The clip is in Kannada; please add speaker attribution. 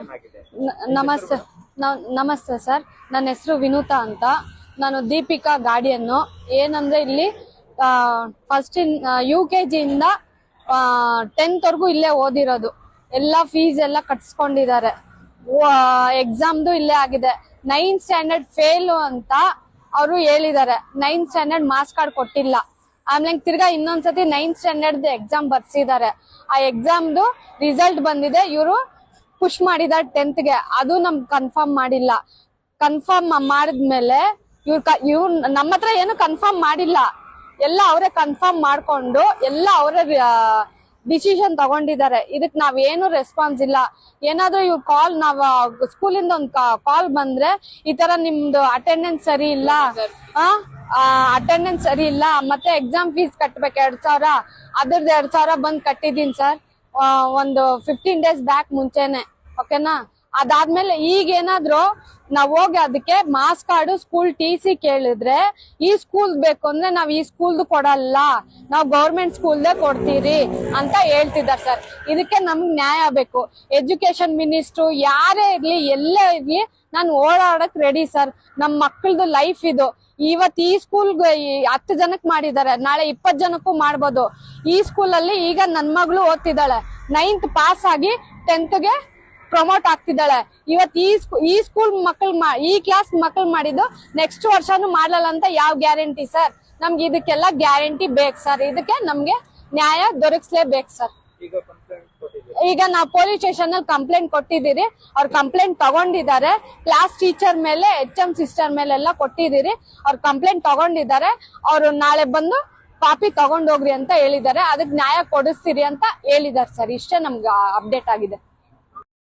Speaker 1: ನಮಸ್ತೆ. ನಮಸ್ತೆ ಸರ್. ನನ್ನ ಹೆಸರು ವಿನೂತಾ ಅಂತ. ನಾನು ದೀಪಿಕಾ ಗಾಡಿಯನ್ನು. ಏನಂದ್ರೆ ಇಲ್ಲಿ ಫಸ್ಟ್ ಇನ್ ಯು ಕೆ ಜಿಯಿಂದ ಟೆಂತ್ ವರ್ಗೂ ಇಲ್ಲೇ ಓದಿರೋದು. ಎಲ್ಲ ಫೀಸ್ ಎಲ್ಲ ಕಟ್ಸ್ಕೊಂಡಿದ್ದಾರೆ. ಎಕ್ಸಾಮ್ದು ಇಲ್ಲೇ ಆಗಿದೆ. ನೈನ್ ಸ್ಟ್ಯಾಂಡರ್ಡ್ ಫೇಲು ಅಂತ ಅವರು ಹೇಳಿದ್ದಾರೆ. ನೈನ್ ಸ್ಟ್ಯಾಂಡರ್ಡ್ ಮಾರ್ಕ್ಸ್ ಕಾರ್ಡ್ ಕೊಟ್ಟಿಲ್ಲ. ಆಮೇಲೆ ತಿರ್ಗಾ ಇನ್ನೊಂದ್ಸತಿ ನೈನ್ ಸ್ಟ್ಯಾಂಡರ್ಡ್ ಎಕ್ಸಾಮ್ ಬರ್ಸಿದ್ದಾರೆ. ಆ ಎಕ್ಸಾಮ್ದು ರಿಸಲ್ಟ್ ಬಂದಿದೆ. ಇವರು ಪುಷ್ ಮಾಡಿದ್ದಾರೆ ಟೆಂತ್ಗೆ ಅದು ನಮ್ಗೆ ಕನ್ಫರ್ಮ್ ಮಾಡಿಲ್ಲ. ಕನ್ಫರ್ಮ್ ಮಾಡಿದ್ಮೇಲೆ ಇವ್ರ ಇವ್ರ ನಮ್ಮ ಹತ್ರ ಏನು ಕನ್ಫರ್ಮ್ ಮಾಡಿಲ್ಲ. ಎಲ್ಲ ಅವರೇ ಕನ್ಫರ್ಮ್ ಮಾಡ್ಕೊಂಡು ಎಲ್ಲ ಅವರೇ ಡಿಸಿಷನ್ ತಗೊಂಡಿದ್ದಾರೆ ಇದಕ್ ನಾವೇನು ರೆಸ್ಪಾನ್ಸ್ ಇಲ್ಲ. ಏನಾದ್ರೂ ಇವ್ ಕಾಲ್ ನಾವ್ ಸ್ಕೂಲಿಂದ ಒಂದ್ ಕಾಲ್ ಬಂದ್ರೆ ಈ ತರ ನಿಮ್ದು ಅಟೆಂಡೆನ್ಸ್ ಸರಿ ಇಲ್ಲ. ಅಟೆಂಡೆನ್ಸ್ ಸರಿ ಇಲ್ಲ. ಮತ್ತೆ ಎಕ್ಸಾಮ್ ಫೀಸ್ ಕಟ್ಬೇಕು ಎರಡ್ ಸಾವಿರ. ಅದ್ರದ್ದು ಎರಡ್ ಸಾವಿರ ಬಂದ್ ಕಟ್ಟಿದೀನಿ ಸರ್ ಒಂದು ಫಿಫ್ಟೀನ್ ಡೇಸ್ ಬ್ಯಾಕ್ ಮುಂಚೆನೆ ಓಕೆನಾ ಅದಾದ್ಮೇಲೆ ಈಗ ಏನಾದ್ರು ನಾವ್ ಹೋಗಿ ಅದಕ್ಕೆ marks card school T C ಕೇಳಿದ್ರೆ ಈ ಸ್ಕೂಲ್ ಬೇಕು ಅಂದ್ರೆ ನಾವ್ ಈ ಸ್ಕೂಲ್ದು ಕೊಡಲ್ಲ, ನಾವ್ ಗೌರ್ಮೆಂಟ್ ಸ್ಕೂಲ್ದೇ ಕೊಡ್ತೀರಿ ಅಂತ ಹೇಳ್ತಿದ್ದಾರೆ ಸರ್ ಇದಕ್ಕೆ ನಮ್ಗೆ ನ್ಯಾಯ ಬೇಕು. ಎಜುಕೇಶನ್ ಮಿನಿಸ್ಟ್ರು ಯಾರೇ ಇರ್ಲಿ, ಎಲ್ಲೇ ಇರ್ಲಿ, ನಾನು ಓಡಾಡಕ್ ರೆಡಿ ಸರ್ ನಮ್ ಮಕ್ಕಳದು ಲೈಫ್ ಇದು. ಇವತ್ ಈ ಸ್ಕೂಲ್ ಹತ್ತು ಜನಕ್ಕೆ ಮಾಡಿದ್ದಾರೆ. ನಾಳೆ ಇಪ್ಪತ್ ಜನಕ್ಕೂ ಮಾಡ್ಬೋದು. ಈ ಸ್ಕೂಲ್ ಅಲ್ಲಿ ಈಗ ನನ್ ಮಗಳು ಓದ್ತಿದ್ದಾಳೆ. ನೈನ್ತ್ ಪಾಸ್ ಆಗಿ ಟೆಂತ್ಗೆ ಪ್ರಮೋಟ್ ಆಗ್ತಿದ್ದಾಳೆ. ಇವತ್ ಈ ಈ ಸ್ಕೂಲ್ ಮಕ್ಕಳು ಈ ಕ್ಲಾಸ್ ಮಕ್ಕಳು ಮಾಡಿದ್ದು ನೆಕ್ಸ್ಟ್ ವರ್ಷನು ಮಾಡಲ್ಲ ಅಂತ ಯಾವ ಗ್ಯಾರಂಟಿ ಸರ್ ನಮ್ಗೆ ಇದಕ್ಕೆಲ್ಲ ಗ್ಯಾರಂಟಿ ಬೇಕು ಸರ್ ಇದಕ್ಕೆ ನಮ್ಗೆ ನ್ಯಾಯ ದೊರಕಿಸ್ಲೇಬೇಕು ಸರ್ ಈಗ ನಾವು ಪೊಲೀಸ್ ಸ್ಟೇಷನ್ ಅಲ್ಲಿ ಕಂಪ್ಲೇಂಟ್ ಕೊಟ್ಟಿದ್ದೀರಿ. ಅವ್ರ ಕಂಪ್ಲೇಂಟ್ ತಗೊಂಡಿದ್ದಾರೆ. ಕ್ಲಾಸ್ ಟೀಚರ್ ಮೇಲೆ ಎಚ್ ಎಂ ಸಿಸ್ಟರ್ ಮೇಲೆ ಎಲ್ಲ ಕೊಟ್ಟಿದ್ದೀರಿ. ಅವ್ರ ಕಂಪ್ಲೇಂಟ್ ತಗೊಂಡಿದ್ದಾರೆ. ಅವರು ನಾಳೆ ಬಂದು ಕಾಪಿ ತಗೊಂಡೋಗ್ರಿ ಅಂತ ಹೇಳಿದ್ದಾರೆ ಅದಕ್ಕೆ ನ್ಯಾಯ ಕೊಡಿಸ್ತೀರಿ ಅಂತ ಹೇಳಿದ್ದಾರೆ ಸರ್. ಇಷ್ಟೇ ನಮ್ಗೆ ಅಪ್ಡೇಟ್ ಆಗಿದೆ.